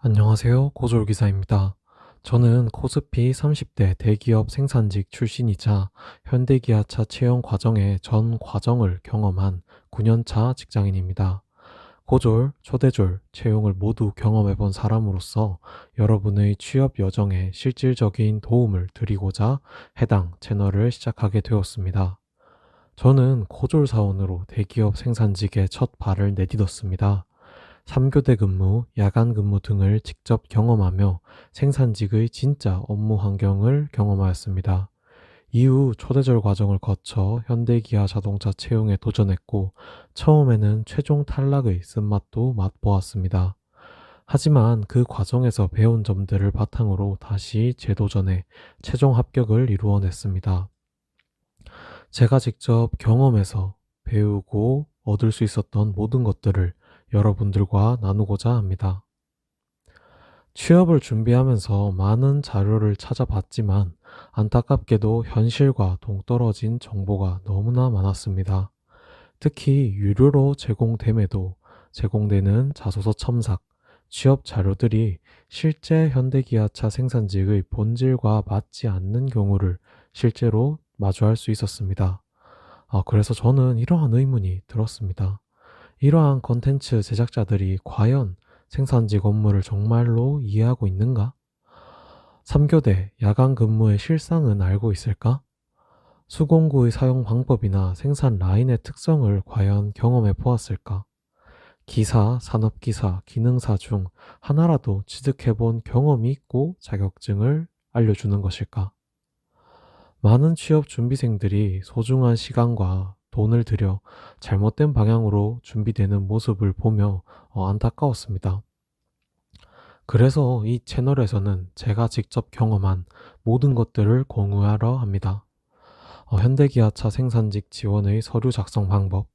안녕하세요. 고졸기사입니다. 저는 코스피 30대 대기업 생산직 출신이자 현대기아차 채용 과정의 전 과정을 경험한 9년차 직장인입니다. 고졸, 초대졸, 채용을 모두 경험해 본 사람으로서 여러분의 취업 여정에 실질적인 도움을 드리고자 해당 채널을 시작하게 되었습니다. 저는 고졸 사원으로 대기업 생산직에 첫 발을 내딛었습니다. 3교대 근무, 야간 근무 등을 직접 경험하며 생산직의 진짜 업무 환경을 경험하였습니다. 이후 초대절 과정을 거쳐 현대기아 자동차 채용에 도전했고 처음에는 최종 탈락의 쓴맛도 맛보았습니다. 하지만 그 과정에서 배운 점들을 바탕으로 다시 재도전해 최종 합격을 이루어냈습니다. 제가 직접 경험해서 배우고 얻을 수 있었던 모든 것들을 여러분들과 나누고자 합니다. 취업을 준비하면서 많은 자료를 찾아봤지만 안타깝게도 현실과 동떨어진 정보가 너무나 많았습니다. 특히 유료로 제공됨에도 제공되는 자소서 첨삭, 취업 자료들이 실제 현대기아차 생산직의 본질과 맞지 않는 경우를 실제로 마주할 수 있었습니다. 아, 그래서 저는 이러한 의문이 들었습니다. 이러한 컨텐츠 제작자들이 과연 생산직 업무를 정말로 이해하고 있는가? 3교대 야간 근무의 실상은 알고 있을까? 수공구의 사용 방법이나 생산 라인의 특성을 과연 경험해 보았을까? 기사, 산업기사, 기능사 중 하나라도 취득해 본 경험이 있고 자격증을 알려주는 것일까? 많은 취업 준비생들이 소중한 시간과 돈을 들여 잘못된 방향으로 준비되는 모습을 보며 어, 안타까웠습니다. 그래서 이 채널에서는 제가 직접 경험한 모든 것들을 공유하려 합니다. 어, 현대기아차 생산직 지원의 서류 작성 방법,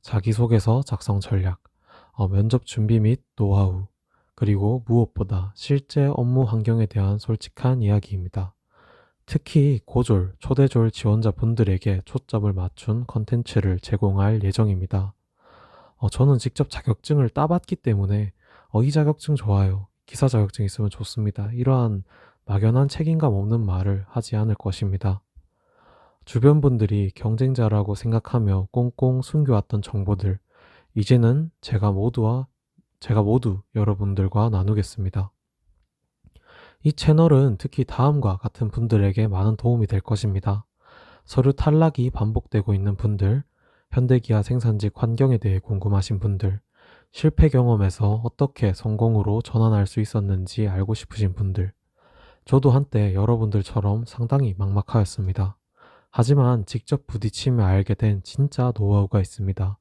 자기소개서 작성 전략, 어, 면접 준비 및 노하우, 그리고 무엇보다 실제 업무 환경에 대한 솔직한 이야기입니다. 특히 고졸, 초대졸 지원자분들에게 초점을 맞춘 컨텐츠를 제공할 예정입니다. 어, 저는 직접 자격증을 따봤기 때문에 어, 이 자격증 좋아요. 기사 자격증 있으면 좋습니다. 이러한 막연한 책임감 없는 말을 하지 않을 것입니다. 주변 분들이 경쟁자라고 생각하며 꽁꽁 숨겨왔던 정보들, 이제는 제가 모두와, 제가 모두 여러분들과 나누겠습니다. 이 채널은 특히 다음과 같은 분들에게 많은 도움이 될 것입니다. 서류 탈락이 반복되고 있는 분들, 현대기아 생산직 환경에 대해 궁금하신 분들, 실패 경험에서 어떻게 성공으로 전환할 수 있었는지 알고 싶으신 분들, 저도 한때 여러분들처럼 상당히 막막하였습니다. 하지만 직접 부딪히며 알게 된 진짜 노하우가 있습니다.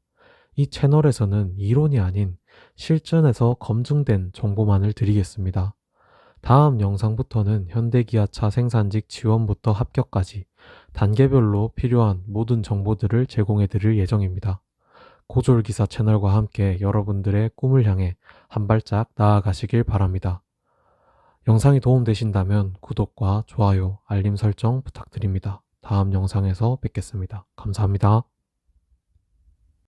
이 채널에서는 이론이 아닌 실전에서 검증된 정보만을 드리겠습니다. 다음 영상부터는 현대기아차 생산직 지원부터 합격까지 단계별로 필요한 모든 정보들을 제공해 드릴 예정입니다. 고졸기사 채널과 함께 여러분들의 꿈을 향해 한 발짝 나아가시길 바랍니다. 영상이 도움되신다면 구독과 좋아요, 알림 설정 부탁드립니다. 다음 영상에서 뵙겠습니다. 감사합니다.